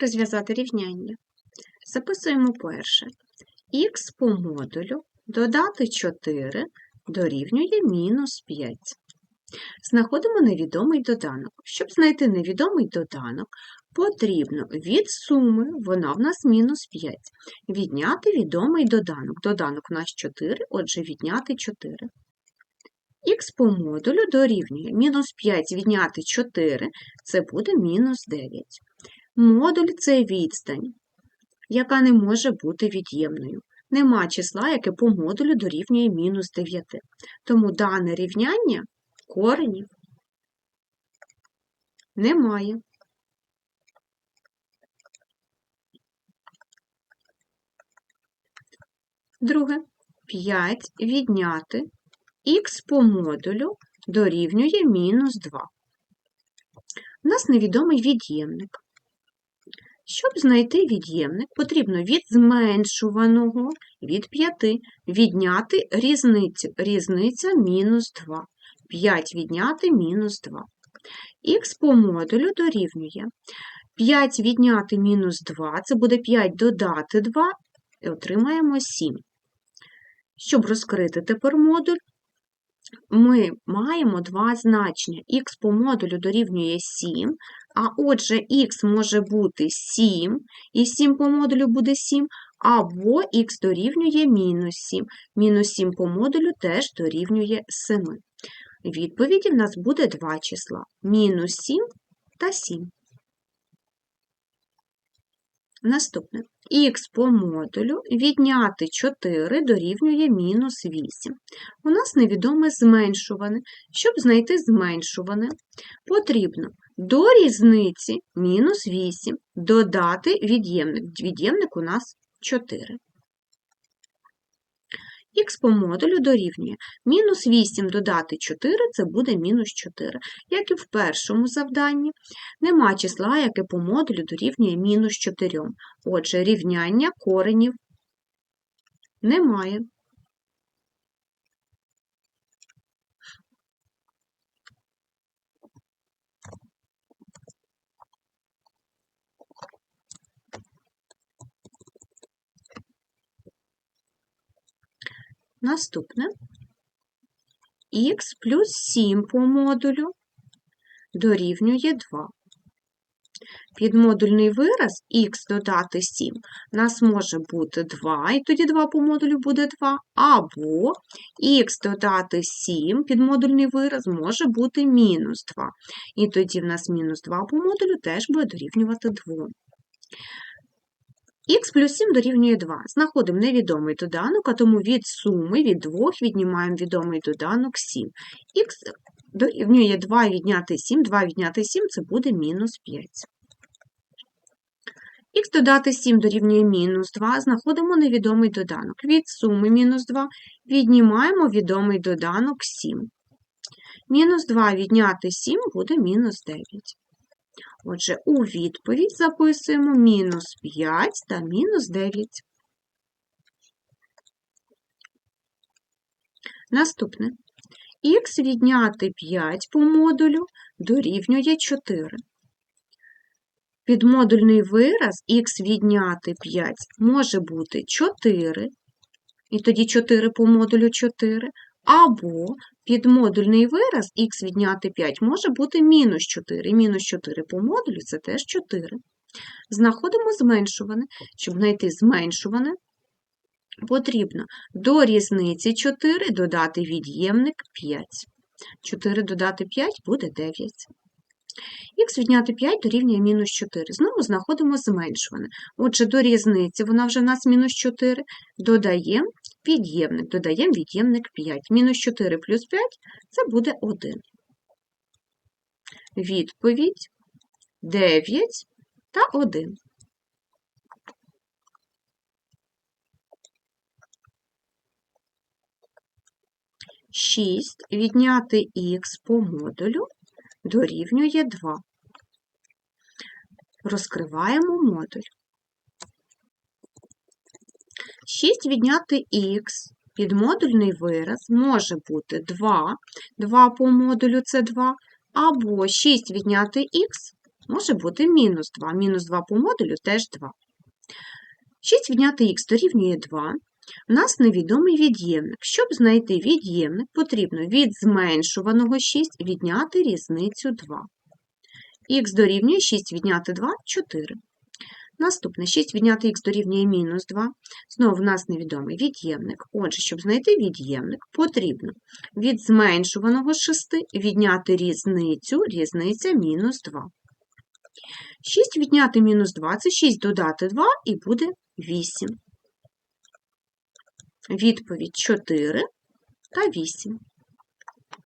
Розв'язати рівняння. Записуємо перше. Х по модулю додати 4 дорівнює мінус 5. Знаходимо невідомий доданок. Щоб знайти невідомий доданок, потрібно від суми, вона в нас мінус 5, відняти відомий доданок. Доданок у нас 4, отже, відняти 4. Х по модулю дорівнює мінус 5 відняти 4, це буде мінус 9. Модуль це відстань, яка не може бути від'ємною. Нема числа, яке по модулю дорівнює мінус 9. Тому дане рівняння коренів немає. Друге. 5 відняти х по модулю дорівнює мінус 2. У нас невідомий від'ємник. Щоб знайти від'ємник, потрібно від зменшуваного від 5 відняти різницю. Різниця мінус 2. 5 відняти мінус 2. Х по модулю дорівнює 5 відняти мінус 2, це буде 5 додати 2, і отримаємо 7. Щоб розкрити тепер модуль, ми маємо два значення. Х по модулю дорівнює 7, а отже, х може бути 7, і 7 по модулю буде 7, або х дорівнює мінус 7. Мінус 7 по модулю теж дорівнює 7. Відповіді в нас буде два числа – мінус 7 та 7. Наступне. Х по модулю відняти 4 дорівнює мінус 8. У нас невідоме зменшуване. Щоб знайти зменшуване, потрібно до різниці мінус 8 додати від'ємник. Від'ємник у нас 4. Х по модулю дорівнює мінус 8 додати 4 це буде мінус 4. Як і в першому завданні, нема числа, яке по модулю дорівнює мінус 4. Отже, рівняння коренів немає. Наступне х плюс 7 по модулю дорівнює 2. Підмодульний вираз х додати 7 у нас може бути 2, і тоді 2 по модулю буде 2, або х додати 7, підмодульний вираз може бути мінус 2. І тоді в нас мінус 2 по модулю теж буде дорівнювати 2. Х плюс 7 дорівнює 2. Знаходимо невідомий доданок, а тому від суми від 2 віднімаємо відомий доданок 7. Х дорівнює 2 відняти 7, 2 відняти 7 це буде мінус 5. Х додати 7 дорівнює мінус 2, знаходимо невідомий доданок. Від суми мінус 2 віднімаємо відомий доданок 7. Мінус 2 відняти 7 буде мінус 9. Отже, у відповідь записуємо мінус 5 та мінус 9. Наступне. Х відняти 5 по модулю дорівнює 4. Підмодульний вираз х відняти 5 може бути 4, і тоді 4 по модулю 4, або підмодульний вираз х відняти 5 може бути мінус 4. Мінус 4 по модулю це теж 4. Знаходимо зменшуване. Щоб знайти зменшуване, потрібно до різниці 4 додати від'ємник 5. 4 додати 5 буде 9. Х відняти 5 дорівнює мінус 4. Знову знаходимо зменшуване. Отже, до різниці вона вже в нас мінус 4, додаємо від'ємник, додаємо від'ємник 5. Мінус 4 плюс 5 це буде 1. Відповідь 9 та 1. Шість відняти х по модулю дорівнює 2. Розкриваємо модуль. 6 відняти х, підмодульний вираз може бути 2, 2 по модулю це 2, або 6 відняти х може бути мінус 2. Мінус 2 по модулю теж 2. 6 відняти х дорівнює 2. У нас невідомий від'ємник. Щоб знайти від'ємник, потрібно від зменшуваного 6 відняти різницю 2. Х дорівнює 6 відняти 2 – 4. Наступне 6 відняти х дорівнює мінус 2. Знову в нас невідомий від'ємник. Отже, щоб знайти від'ємник, потрібно від зменшуваного 6 відняти різницю, різниця мінус 2. 6 відняти мінус 2 – це 6 додати 2 і буде 8. Відповідь 4 та 8.